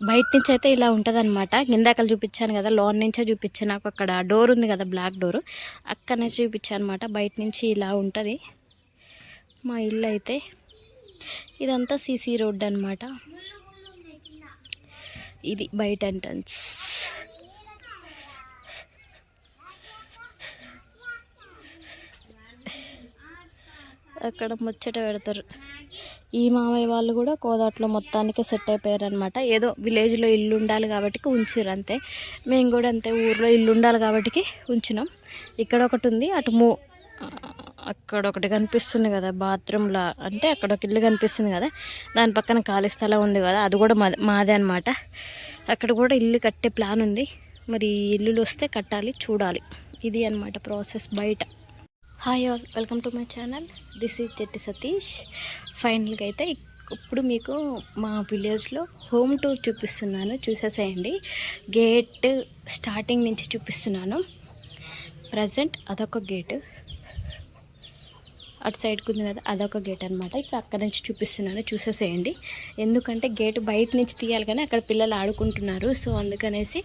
బయట నుంచి అయితే ఇలా ఉంటుంది అనమాట గిందాకలు చూపించాను కదా లోన్ నుంచే చూపించాను. నాకు అక్కడ డోర్ ఉంది కదా బ్లాక్ డోర్. అక్కడ నుంచి చూపించాను అనమాట బయట నుంచి ఇలా ఉంటుంది. మా ఇల్లు అయితే ఇదంతా సీసీ రోడ్ అనమాట ఇది బయట ఎంట్రన్స్. అక్కడ ముచ్చట పెడతారు. ఈ మామయ్య వాళ్ళు కూడా కోదాట్లో మొత్తానికి సెట్ అయిపోయారు అనమాట ఏదో విలేజ్లో ఇల్లు ఉండాలి కాబట్టి ఉంచారు అంతే. మేము కూడా అంతే ఊర్లో ఇల్లు ఉండాలి కాబట్టి ఉంచినాం. ఇక్కడ ఒకటి ఉంది అటు మూ అక్కడ ఒకటి కనిపిస్తుంది కదా బాత్రూమ్లా అంటే అక్కడ ఒక ఇల్లు కనిపిస్తుంది కదా దాని పక్కన ఖాళీ స్థలం ఉంది కదా అది కూడా మాదే మాదే అనమాట అక్కడ కూడా ఇల్లు కట్టే ప్లాన్ ఉంది. మరి ఇల్లులు వస్తే కట్టాలి చూడాలి. ఇది అనమాట ప్రాసెస్ బయట. Hi all welcome to my channel. This is Chetti Satish. ఫైనల్గా అయితే ఇప్పుడు మీకు మా విలేజ్లో హోమ్ టూర్ చూపిస్తున్నాను. చూసేసేయండి. గేట్ స్టార్టింగ్ నుంచి చూపిస్తున్నాను. ప్రజెంట్ అదొక గేటు. అటు సైడ్కి ఉంది కదా అదొక గేట్ అనమాట ఇప్పుడు అక్కడ నుంచి చూపిస్తున్నాను. చూసేసేయండి. ఎందుకంటే గేట్ బయట నుంచి తీయాలి కానీ అక్కడ పిల్లలు ఆడుకుంటున్నారు. సో అందుకనేసి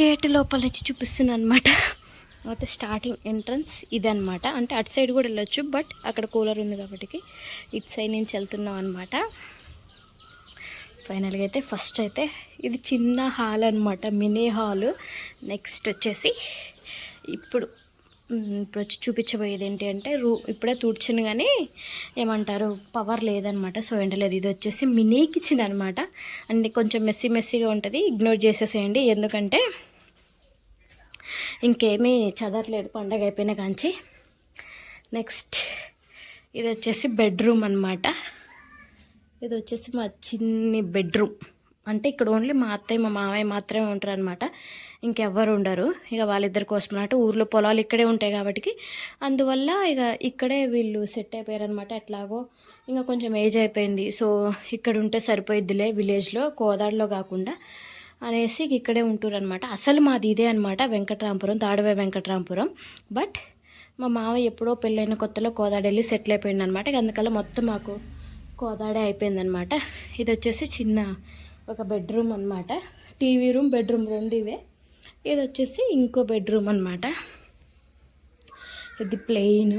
గేట్ లోపల నుంచి చూపిస్తున్నాను అనమాట అయితే స్టార్టింగ్ ఎంట్రన్స్ ఇదనమాట అంటే అటు సైడ్ కూడా వెళ్ళొచ్చు బట్ అక్కడ కూలర్ ఉంది కాబట్టి ఇటు సైడ్ నుంచి వెళ్తున్నాం అనమాట ఫైనల్గా అయితే ఫస్ట్ అయితే ఇది చిన్న హాల్ అనమాట మినీ హాల్ నెక్స్ట్ వచ్చేసి ఇప్పుడు ఇప్పుడు వచ్చి చూపించబోయేది ఏంటి అంటే రూ ఇప్పుడే తూడ్చాను కానీ ఏమంటారు పవర్ లేదనమాట సో ఎండలేదు ఇది వచ్చేసి మినీ కిచెన్ అనమాట అండ్ కొంచెం మెస్సీ మెస్సీగా ఉంటుంది ఇగ్నోర్ చేసేసేయండి. ఎందుకంటే ఇంకేమీ చదవట్లేదు పండగ అయిపోయిన కాంచి. నెక్స్ట్ ఇది వచ్చేసి బెడ్రూమ్ అనమాట ఇది వచ్చేసి మా చిన్ని బెడ్రూమ్. అంటే ఇక్కడ ఓన్లీ మా అత్తయ్య మా మామయ్య మాత్రమే ఉంటారు అనమాట ఇంకెవ్వరు ఉండరు. ఇక వాళ్ళిద్దరి కోసం అంటే ఊర్లో పొలాలు ఇక్కడే ఉంటాయి కాబట్టి అందువల్ల ఇక ఇక్కడే వీళ్ళు సెట్ అయిపోయారు అనమాట ఎట్లాగో. ఇంకా కొంచెం ఏజ్ అయిపోయింది. సో ఇక్కడ ఉంటే సరిపోయిద్దిలే విలేజ్లో కోదాడలో కాకుండా. అనేసి ఇక్కడే ఉంటారు అనమాట అసలు మాది ఇదే అనమాట వెంకట్రాంపురం తాడవే వెంకట్రాంపురం. బట్ మా మామ ఎప్పుడో పెళ్ళైన కొత్తలో కోదాడ వెళ్ళి సెటిల్ అయిపోయింది అనమాట అందుకల్ల మొత్తం మాకు కోదాడే అయిపోయిందనమాట ఇది వచ్చేసి చిన్న ఒక బెడ్రూమ్ అనమాట టీవీ రూమ్ బెడ్రూమ్ రెండు ఇవే. ఇది వచ్చేసి ఇంకో బెడ్రూమ్ అనమాట ఇది ప్లెయిన్.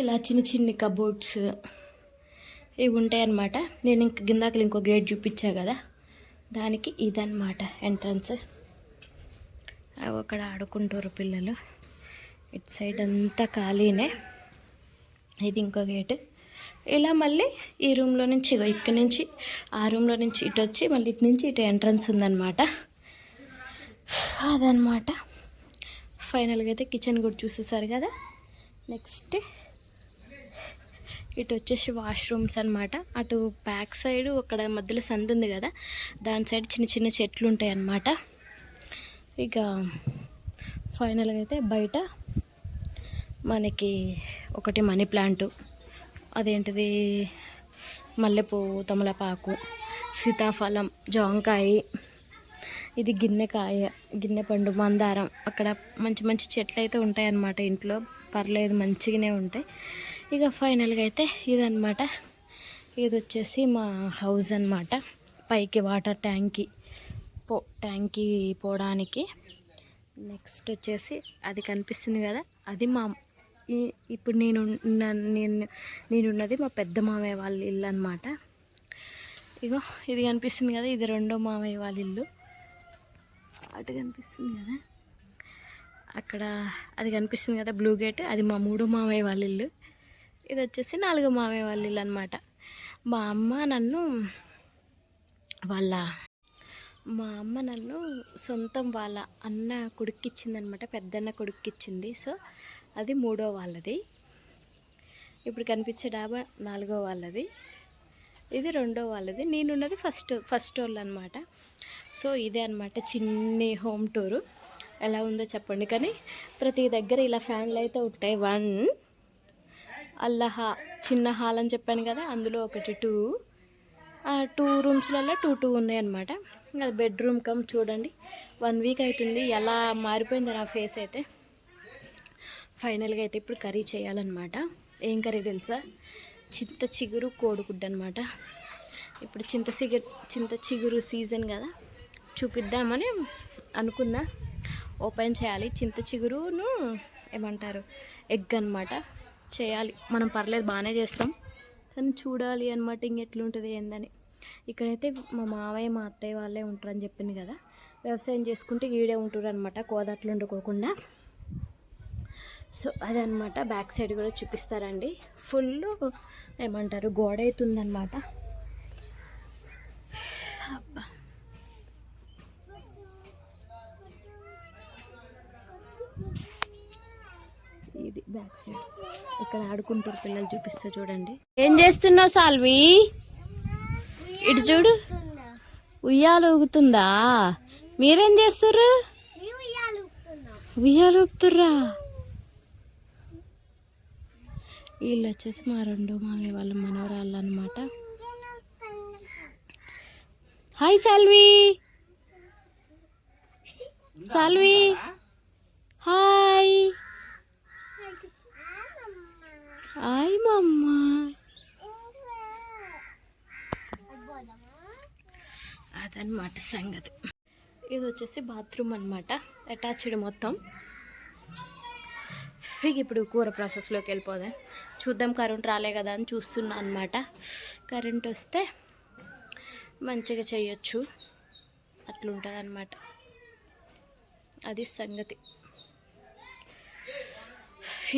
ఇలా చిన్న చిన్న కబోర్డ్స్ ఇవి ఉంటాయన్నమాట. నేను ఇంక గిందాకలు ఇంకో గేట్ చూపించా కదా. దానికి ఇదన్నమాట ఎంట్రన్స్. అవి అక్కడ ఆడుకుంటారు పిల్లలు. ఇటు సైడ్ అంతా ఖాళీనే. ఇది ఇంకో గేట్. ఇలా మళ్ళీ ఈ రూమ్లో నుంచి ఇక్కడి నుంచి ఆ రూమ్లో నుంచి ఇటు వచ్చి మళ్ళీ ఇటు నుంచి ఇటు ఎంట్రన్స్ ఉందన్నమాట. అదనమాట ఫైనల్గా అయితే కిచెన్ కూడా చూసేసారు కదా. నెక్స్ట్ ఇటు వచ్చేసి వాష్రూమ్స్ అనమాట అటు బ్యాక్ సైడ్ అక్కడ మధ్యలో సందు ఉంది కదా దాని సైడ్ చిన్న చిన్న చెట్లు ఉంటాయి అన్నమాట ఇక ఫైనల్గా అయితే బయట మనకి ఒకటి మనీ ప్లాంటు అదేంటిది మల్లెపువ్వు తమలపాకు సీతాఫలం జాంకాయ ఇది గిన్నెకాయ గిన్నె పండు మందారం. అక్కడ మంచి మంచి చెట్లు అయితే ఉంటాయన్నమాట ఇంట్లో. పర్లేదు మంచిగానే ఉంటాయి. ఇక ఫైనల్గా అయితే ఇదనమాట ఇది వచ్చేసి మా హౌస్ అన్నమాట. పైకి వాటర్ ట్యాంకీ పో ట్యాంకీ పోవడానికి. నెక్స్ట్ వచ్చేసి అది కనిపిస్తుంది కదా అది మా ఈ- ఇప్పుడు నేను నేను నేనున్నది మా పెద్ద మామయ్య వాళ్ళ ఇల్లు అనమాట ఇగో ఇది కనిపిస్తుంది కదా ఇది రెండో మామయ్య వాళ్ళ ఇల్లు. అటు కనిపిస్తుంది కదా. అక్కడ అది కనిపిస్తుంది కదా బ్లూ గేట్. అది మా మూడో మామయ్య వాళ్ళ ఇల్లు. ఇది వచ్చేసి నాలుగో మామయ్య వాళ్ళ ఇల్లు అనమాట మా అమ్మ నన్ను వాళ్ళ మా అమ్మ నన్ను సొంతం వాళ్ళ అన్న కొడుక్కిచ్చింది అనమాట పెద్దన్న కొడుక్కిచ్చింది. సో అది మూడో వాళ్ళది. ఇప్పుడు కనిపించే డాబా నాలుగో వాళ్ళది. ఇది రెండో వాళ్ళది. నేనున్నది ఫస్ట్ ఫస్ట్ వాళ్ళు అనమాట సో ఇదే అనమాట చిన్ని హోమ్ టూరు. ఎలా ఉందో చెప్పండి. కానీ ప్రతి దగ్గర ఇలా ఫ్యాన్లు అయితే ఉంటాయి. వన్ అల్లహా చిన్న హాల్ అని చెప్పాను కదా అందులో ఒకటి టూ. ఆ టూ రూమ్స్లలో టూ టూ ఉన్నాయన్నమాట. అది బెడ్రూమ్ కమ్ చూడండి. వన్ వీక్ అవుతుంది ఎలా మారిపోయింది నా ఫేస్ అయితే. ఫైనల్గా అయితే ఇప్పుడు కర్రీ చేయాలన్నమాట. ఏం కర్రీ తెలుసా? చింత చిగురు కోడిగుడ్డు అనమాట ఇప్పుడు చింత చిగురు చింత చిగురు సీజన్ కదా చూపిద్దామని అనుకున్నా. ఓపెన్ చేయాలి. చింత చిగురును ఏమంటారు? ఎగ్ అన్నమాట. చేయాలి. మనం పర్లేదు బాగానే చేస్తాం. కానీ చూడాలి అనమాట ఇంకెట్లుంటుంది ఏందని. ఇక్కడైతే మా మావయ్య మా అత్తయ్య వాళ్ళే ఉంటారని చెప్పింది కదా. వ్యవసాయం చేసుకుంటే ఈడే ఉంటారు అనమాట కోదట్లు వండుకోకుండా. సో అదనమాట బ్యాక్ సైడ్ కూడా చూపిస్తారండి. ఫుల్ ఏమంటారు గోడ అవుతుందన్నమాట అబ్బా ఇది బ్యాక్ సైడ్. ఇక్కడ ఆడుకుంటారు పిల్లలు చూపిస్తే చూడండి. ఏం చేస్తున్నావు సాల్వి? ఇటు చూడు. ఉయ్యాలు ఊగుతుందా? మీరేం చేస్తుర్రు? ఉయ్యాలు ఊగుతుర్రా? వీళ్ళు వచ్చేసి మా రెండు మామయ్య వాళ్ళ మనవరాళ్ళు అనమాట hi Salvi. Salvi. Hi. Hi మమ్మ అదనమాట సంగతి. ఇది వచ్చేసి బాత్రూమ్ అనమాట అటాచ్డ్ మొత్తం. ఇప్పుడు కూర ప్రాసెస్లోకి వెళ్ళిపోదాం. చూద్దాం కరెంట్ రాలే కదా అని చూస్తున్నా అనమాట కరెంట్ వస్తే మంచిగా చేయొచ్చు. అట్లుంటుంది అనమాట అది సంగతి.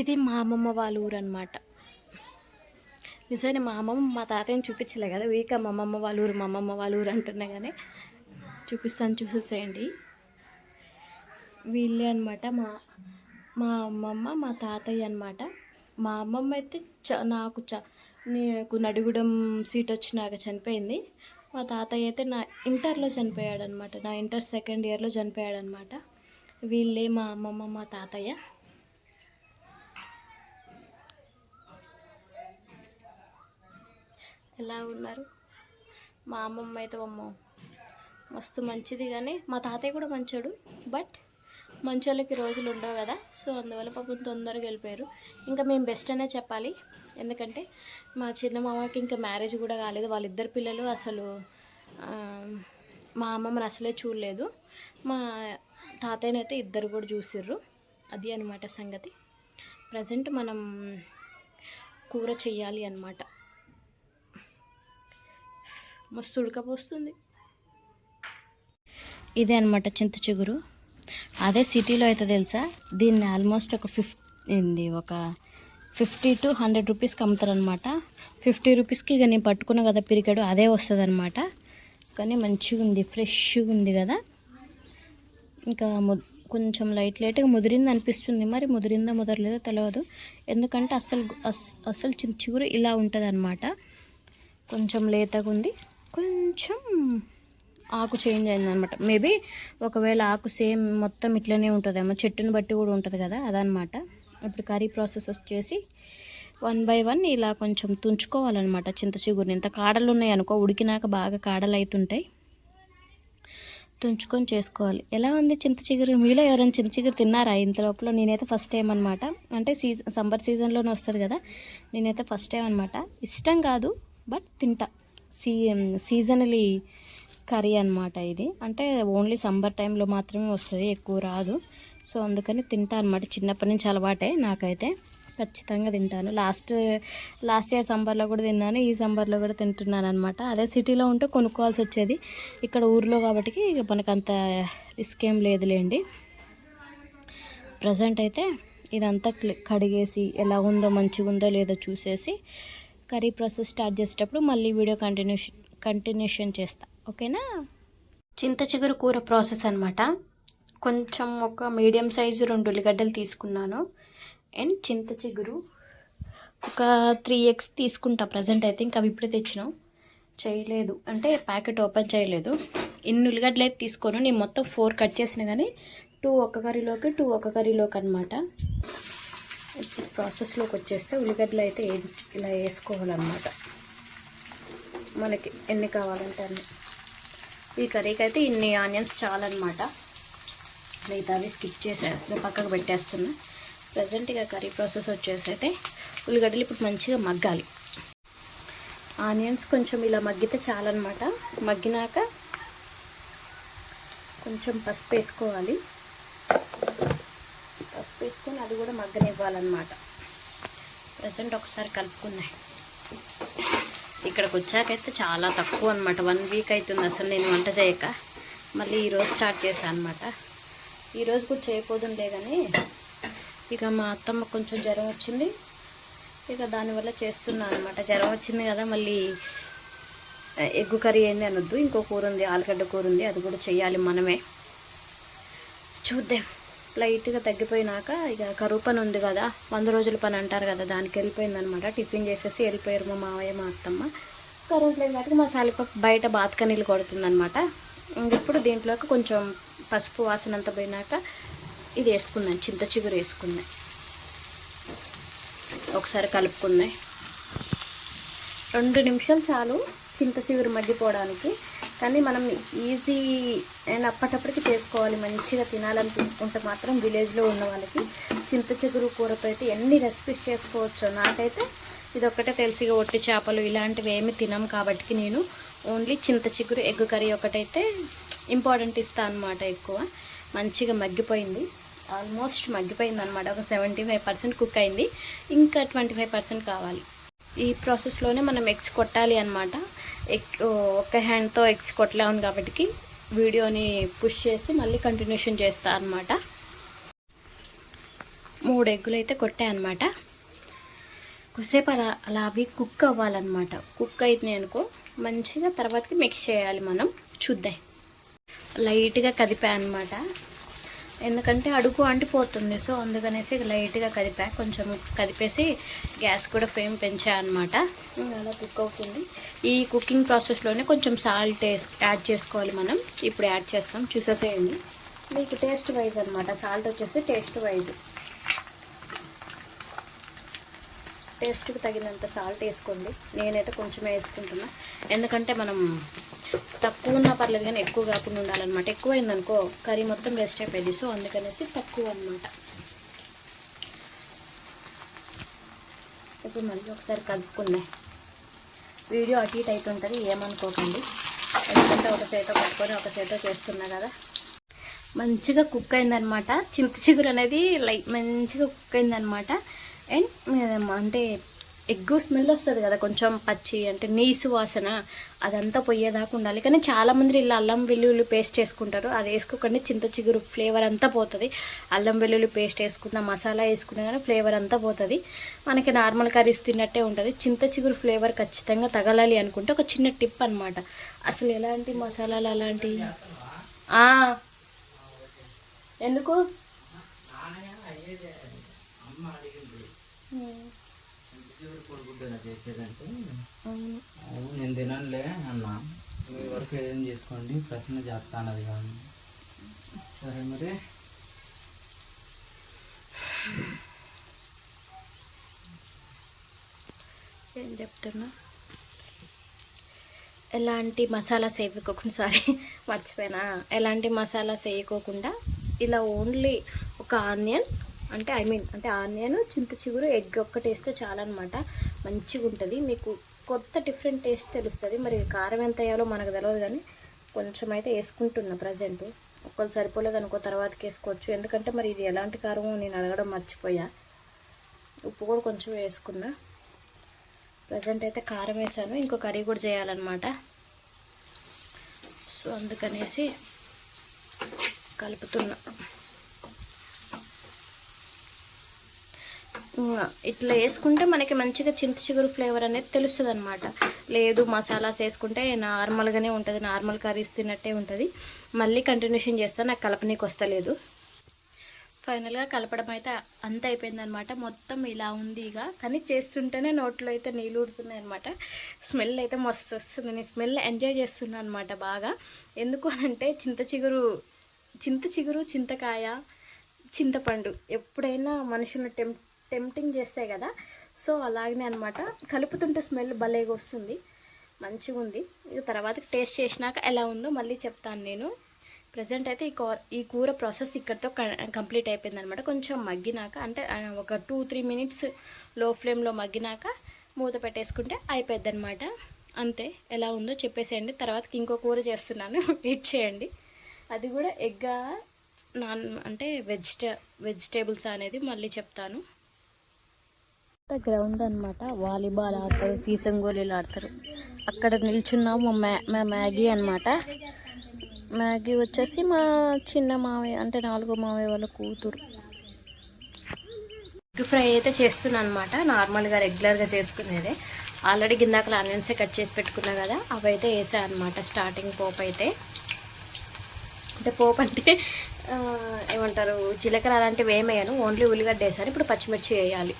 ఇది మా అమ్మమ్మ వాళ్ళ ఊరు అనమాట నిజమే మా అమ్మమ్మ మా తాతయ్యని చూపించలే కదా. వీక మా అమ్మమ్మ వాళ్ళ ఊరు మా అమ్మమ్మ వాళ్ళ ఊరు అంటున్నా కానీ చూపిస్తాను చూసేసేయండి. వీళ్ళే అనమాట మా మా అమ్మమ్మ మా తాతయ్య అనమాట మా అమ్మమ్మ అయితే చ నాకు చ నాకు నడిగుడం సీట్ వచ్చినాక చనిపోయింది. మా తాతయ్య అయితే నా ఇంటర్లో చనిపోయాడనమాట నా ఇంటర్ సెకండ్ ఇయర్లో చనిపోయాడనమాట వీళ్ళే మా అమ్మమ్మ మా తాతయ్య. ఎలా ఉన్నారు? మా అమ్మమ్మ అయితే అమ్మో మస్తు మంచిది కానీ మా తాతయ్య కూడా మంచోడు బట్ మంచోళ్ళకి రోజులు ఉండవు కదా సో అందువల్ల పాపం తొందరగా వెళ్ళిపోయారు. ఇంకా మేము బెస్ట్ అనే చెప్పాలి ఎందుకంటే మా చిన్న మామకి ఇంకా మ్యారేజ్ కూడా కాలేదు వాళ్ళిద్దరు పిల్లలు అసలు మా అమ్మమ్మని అసలే చూడలేదు. మా తాతయ్యనైతే ఇద్దరు కూడా చూసిర్రు అది అనమాట సంగతి. ప్రజెంట్ మనం కూర చెయ్యాలి అన్నమాట. మస్తు ఉడకపోస్తుంది. ఇదే అనమాట చింత చిగురు. అదే సిటీలో అయితే తెలుసా దీన్ని ఆల్మోస్ట్ ఒక ఫిఫ్టీ ఒక ఫిఫ్టీ టు హండ్రెడ్ రూపీస్కి అమ్ముతారనమాట ఫిఫ్టీ రూపీస్కి ఇక నేను పట్టుకున్నా కదా పిరికాడు అదే వస్తుంది అనమాట కానీ మంచిగా ఉంది ఫ్రెష్గా ఉంది కదా. ఇంకా కొంచెం లైట్ లైట్గా ముదిరింది అనిపిస్తుంది మరి ముదిరిందో ముదరలేదో తెలియదు ఎందుకంటే అస్సలు అస్- అస్సలు చింత చిగురు ఇలా ఉంటుంది అనమాట కొంచెం లేతగా ఉంది. కొంచెం ఆకు చేంజ్ అయింది అనమాట మేబీ ఒకవేళ ఆకు సేమ్ మొత్తం ఇట్లనే ఉంటుందేమో చెట్టుని బట్టి కూడా ఉంటుంది కదా అదనమాట ఇప్పుడు కర్రీ ప్రాసెస్ వచ్చేసి వన్ బై వన్ ఇలా కొంచెం తుంచుకోవాలన్నమాట చింత చిగురిని. ఇంత కాడలు ఉన్నాయి అనుకో ఉడికినాక బాగా కాడలు అవుతుంటాయి తుంచుకొని చేసుకోవాలి. ఎలా ఉంది చింత చిగురు? మీలో ఎవరైనా చింత చిగురు తిన్నారా? ఇంత లోపల నేనైతే ఫస్ట్ టైం అనమాట అంటే సీజన్ సమ్మర్ సీజన్లోనే వస్తుంది కదా నేనైతే ఫస్ట్ టైం అనమాట ఇష్టం కాదు బట్ తింటా. సీ సీజనలీ కర్రీ అనమాట ఇది. అంటే ఓన్లీ సమ్మర్ టైంలో మాత్రమే వస్తుంది ఎక్కువ రాదు. సో అందుకని తింటా అనమాట చిన్నప్పటి నుంచి అలవాటే నాకైతే. ఖచ్చితంగా తింటాను. లాస్ట్ లాస్ట్ ఇయర్ సమ్మర్లో కూడా తిన్నాను ఈ సమ్మర్లో కూడా తింటున్నాను అనమాట అదే సిటీలో ఉంటే కొనుక్కోవాల్సి వచ్చేది. ఇక్కడ ఊర్లో కాబట్టి మనకు అంత రిస్క్ ఏం లేదులేండి. ప్రజెంట్ అయితే ఇదంతా కడిగేసి ఎలా ఉందో మంచిగా ఉందో లేదో చూసేసి కర్రీ ప్రాసెస్ స్టార్ట్ చేసేటప్పుడు మళ్ళీ వీడియో కంటిన్యూషన్ కంటిన్యూషన్ చేస్తా. ఓకేనా? చింత చిగురు కూర ప్రాసెస్ అనమాట కొంచెం ఒక మీడియం సైజు రెండు ఉల్లిగడ్డలు తీసుకున్నాను. అండ్ చింత చిగురు ఒక త్రీ ఎగ్స్ తీసుకుంటా ప్రజెంట్ అయితే ఇంకా అవి ఇప్పుడే తెచ్చినాం. చేయలేదు. అంటే ప్యాకెట్ ఓపెన్ చేయలేదు. ఇన్ని ఉల్లిగడ్డలు అయితే తీసుకోను. నేను మొత్తం ఫోర్ కట్ చేసిన కానీ టూ ఒక కర్రీలోకి టూ ఒక కర్రీలోకి అనమాట ఇప్పుడు ప్రాసెస్లోకి వచ్చేస్తే ఉల్లిగడ్డలు అయితే ఇలా వేసుకోవాలన్నమాట. మనకి ఎన్ని కావాలంటే అన్ని. ఈ కర్రీకి అయితే ఇన్ని ఆనియన్స్ చాలన్నమాట. మిగతావి స్కిప్ చేసే పక్కకు పెట్టేస్తున్నా. ప్రజెంట్ ఇక కర్రీ ప్రాసెస్ వచ్చేసి అయితే ఉల్లిగడ్డలు ఇప్పుడు మంచిగా మగ్గాలి. ఆనియన్స్ కొంచెం ఇలా మగ్గితే చాలన్నమాట. మగ్గినాక కొంచెం పసుపు వేసుకోవాలి. పసుపు వేసుకొని అది కూడా మగ్గనివ్వాలన్నమాట ప్రజెంట్ ఒకసారి కలుపుకున్నాయి ఇక్కడికి వచ్చాకైతే చాలా తక్కువ అనమాట వన్ వీక్ అవుతుంది అసలు నేను వంట చేయక. మళ్ళీ ఈరోజు స్టార్ట్ చేశాను అనమాట ఈరోజు కూడా చేయకపోతుండే కానీ ఇక మా అత్తమ్మ కొంచెం జ్వరం వచ్చింది. ఇక దానివల్ల చేస్తున్నాను అనమాట జ్వరం వచ్చింది కదా మళ్ళీ ఎగ్గు కర్రీ ఏంది అనొద్దు. ఇంకో కూర ఉంది ఆలుగడ్డ కూర ఉంది. అది కూడా చేయాలి మనమే. చూద్దాం. లైట్గా తగ్గిపోయినాక ఇక కరువు పని ఉంది కదా వంద రోజుల పని అంటారు కదా దానికి వెళ్ళిపోయిందనమాట. టిఫిన్ చేసేసి వెళ్ళిపోయారు మా మావయ్య మా అత్తమ్మ. కరువు లేదు కాబట్టి మా సాలిపప్పు బయట బాతక నీళ్ళు కొడుతుందనమాట. ఇప్పుడు దీంట్లోకి కొంచెం పసుపు వాసన అంతా పోయినాక ఇది వేసుకున్నాను చింత చిగురు వేసుకున్నాయి ఒకసారి కలుపుకున్నాయి రెండు నిమిషాలు చాలు చింత చిగురు మగ్గిపోవడానికి. కానీ మనం ఈజీ అండ్ అప్పటప్పటికి చేసుకోవాలి మంచిగా తినాలనిపించుకుంటే మాత్రం విలేజ్లో ఉన్న వాళ్ళకి చింత చిగురు కూరతో అయితే ఎన్ని రెసిపీస్ చేసుకోవచ్చు నాకైతే ఇది ఒక్కటే తెలిసి ఒట్టి చేపలు ఇలాంటివి ఏమి తినం కాబట్టి నేను ఓన్లీ చింత చిగురు ఎగ్ కర్రీ ఒకటైతే ఇంపార్టెంట్ ఇస్తాను అనమాట ఎక్కువ. మంచిగా మగ్గిపోయింది. ఆల్మోస్ట్ మగ్గిపోయింది అనమాట ఒక సెవెంటీ ఫైవ్ పర్సెంట్ కుక్ అయింది. ఇంకా ట్వంటీ ఫైవ్ పర్సెంట్ కావాలి. ఈ ప్రాసెస్లోనే మనం ఎగ్స్ కొట్టాలి అనమాట ఎగ్ ఒక హ్యాండ్తో ఎగ్స్ కొట్టలేము కాబట్టి వీడియోని పుష్ చేసి మళ్ళీ కంటిన్యూషన్ చేస్తా అనమాట మూడు ఎగ్గులు అయితే కొట్టాయన్నమాట కొద్దిసేపు అలా అలా అవి కుక్ అవ్వాలన్నమాట. కుక్ అయినాయి అనుకో మంచిగా తర్వాతకి మిక్స్ చేయాలి మనం. చూద్దాం. లైట్గా కదిపా అనమాట ఎందుకంటే అడుగు అంటిపోతుంది. సో అందుకనేసి లైట్గా కదిపా. కొంచెం కదిపేసి గ్యాస్ కూడా ఫ్లేమ్ పెంచా అనమాట అలా కుక్ అవుతుంది. ఈ కుకింగ్ ప్రాసెస్లోనే కొంచెం సాల్ట్ యాడ్ చేసుకోవాలి మనం. ఇప్పుడు యాడ్ చేస్తాం. చూసేసేయండి. మీకు టేస్ట్ వైజ్ అనమాట సాల్ట్ వచ్చేసి టేస్ట్ వైజ్. టేస్ట్కి తగినంత సాల్ట్ వేసుకోండి. నేనైతే కొంచెం వేసుకుంటున్నా. ఎందుకంటే మనం తక్కువ ఉన్నా పర్లేదు కానీ ఎక్కువ కాకుండా ఉండాలన్నమాట. ఎక్కువ అయిందనుకో కర్రీ మొత్తం వేస్ట్ అయిపోయింది. సో అందుకనేసి తక్కువ అనమాట ఇప్పుడు మళ్ళీ ఒకసారి కలుపుకున్నాయి వీడియో అటు ఇటు అవుతుంటుంది ఏమనుకోకండి. ఎందుకంటే ఒక చేత పట్టుకొని ఒక చేత చేస్తున్నా కదా. మంచిగా కుక్ అయిందనమాట చింత చిగురు అనేది లైట్ మంచిగా కుక్ అయిందనమాట అండ్ అంటే ఎగ్గు స్మెల్ వస్తుంది కదా కొంచెం పచ్చి అంటే నీసు వాసన అదంతా పోయేదాకా ఉండాలి. కానీ చాలామంది ఇలా అల్లం వెల్లుల్లి పేస్ట్ చేసుకుంటారు. అది వేసుకోకండి చింత చిగురు ఫ్లేవర్ అంతా పోతుంది. అల్లం వెల్లుల్లి పేస్ట్ వేసుకున్న మసాలా వేసుకున్నా కానీ ఫ్లేవర్ అంతా పోతుంది. మనకి నార్మల్ కర్రీస్ తిన్నట్టే ఉంటుంది. చింత చిగురు ఫ్లేవర్ ఖచ్చితంగా తగలాలి అనుకుంటే ఒక చిన్న టిప్ అనమాట అసలు ఎలాంటి మసాలాలు అలాంటి? ఎందుకు? చేసేదంటే? నేను తినలే అన్న. మీ వరకు ఏం చేసుకోండి ప్రశ్న చేస్తాను అది కానీ సరే మరి. ఏం చెప్తున్నా? ఎలాంటి మసాలాస్ వేయకోకుండా సారీ మర్చిపోయినా. ఎలాంటి మసాలాస్ వేయకోకుండా ఇలా ఓన్లీ ఒక ఆనియన్ అంటే ఐ మీన్ అంటే ఆనియన్ చింత చిగురు ఎగ్ ఒక్కటి వేస్తే చాలన్నమాట. మంచిగా ఉంటుంది మీకు కొత్త డిఫరెంట్ టేస్ట్ తెలుస్తుంది. మరి కారం ఎంత వేయాలో మనకు తెలియదు కానీ కొంచెం అయితే వేసుకుంటున్నా ప్రజెంట్ ఒక్కరు సరిపోలేదు అనుకో తర్వాతకి వేసుకోవచ్చు. ఎందుకంటే మరి ఇది ఎలాంటి కారమో నేను అడగడం మర్చిపోయా. ఉప్పు కూడా కొంచెం వేసుకున్నా. ప్రజెంట్ అయితే కారం వేసాను. ఇంకో కర్రీ కూడా చేయాలన్నమాట. సో అందుకనేసి కలుపుతున్నా. ఇట్లా వేసుకుంటే మనకి మంచిగా చింత చిగురు ఫ్లేవర్ అనేది తెలుస్తుంది అనమాట లేదు మసాలాస్ వేసుకుంటే నార్మల్గానే ఉంటుంది నార్మల్ కర్రీస్ తిన్నట్టే ఉంటుంది. మళ్ళీ కంటిన్యూషన్ చేస్తా నాకు కలపనీకి వస్తలేదు. ఫైనల్గా కలపడం అయితే అంత అయిపోయిందనమాట మొత్తం ఇలా ఉంది ఇక. కానీ చేస్తుంటేనే నోట్లో అయితే నీళ్ళు ఊడుతున్నాయి అనమాట స్మెల్ అయితే మస్తు వస్తుంది. నేను స్మెల్ ఎంజాయ్ చేస్తున్నాను అనమాట బాగా. ఎందుకు అంటే చింత చిగురు చింత చిగురు చింతకాయ చింతపండు. ఎప్పుడైనా మనుషులు టెంప్ టెంప్టింగ్ చేస్తాయి కదా. సో అలాగనే అనమాట కలుపుతుంటే స్మెల్ భలేగా వస్తుంది. మంచిగా ఉంది. ఇక తర్వాత టేస్ట్ చేసినాక ఎలా ఉందో మళ్ళీ చెప్తాను నేను. ప్రజెంట్ అయితే ఈ కూర ఈ కూర ప్రాసెస్ ఇక్కడితో కంప్లీట్ అయిపోయింది అనమాట కొంచెం మగ్గినాక అంటే ఒక టూ త్రీ మినిట్స్లో ఫ్లేమ్లో మగ్గినాక మూత పెట్టేసుకుంటే అయిపోద్ది అనమాట అంతే. ఎలా ఉందో చెప్పేసేయండి. తర్వాత ఇంకో కూర చేస్తున్నాను. వెయిట్ చేయండి. అది కూడా ఎగ్గా నాన్ అంటే వెజిట వెజిటేబుల్స్ అనేది మళ్ళీ చెప్తాను. గ్రౌండ్ అనమాట వాలీబాల్ ఆడతారు సీసం గోళీలు ఆడతారు. అక్కడ నిల్చున్నాము మా మ్యా మా మ్యాగీ అనమాట మ్యాగీ వచ్చేసి మా చిన్న మావయ్య అంటే నాలుగో మావయ్య వాళ్ళ కూతురు. ఎగ్ ఫ్రై అయితే చేస్తున్నాను అనమాట నార్మల్గా రెగ్యులర్గా చేసుకునేదే. ఆల్రెడీ గిందాకలు ఆనియన్సే కట్ చేసి పెట్టుకున్నా కదా అవి అయితే వేసాను అనమాట స్టార్టింగ్ పోపు అయితే. అంటే పోపు అంటే ఏమంటారు జీలకర్ర అలాంటివి ఏమేయను ఓన్లీ ఉల్లిగడ్డ వేసాను. ఇప్పుడు పచ్చిమిర్చి వేయాలి.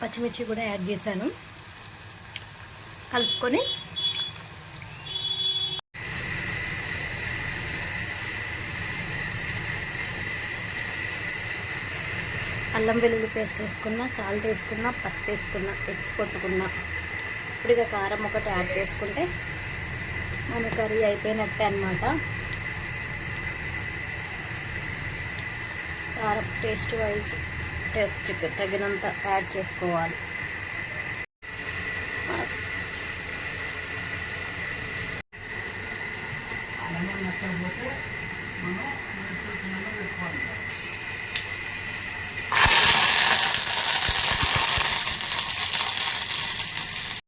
పచ్చిమిర్చి కూడా యాడ్ చేశాను. కలుపుకొని. అల్లం వెల్లుల్లి పేస్ట్ వేసుకున్న సాల్ట్ వేసుకున్న పసుపు వేసుకున్న ఎగ్స్ కొట్టుకున్న. ఇప్పుడు ఇక కారం ఒకటి యాడ్ చేసుకుంటే మన కర్రీ అయిపోయినట్టే అనమాట కారం టేస్ట్ వైజ్ టేస్ట్కి తగినంత యాడ్ చేసుకోవాలి.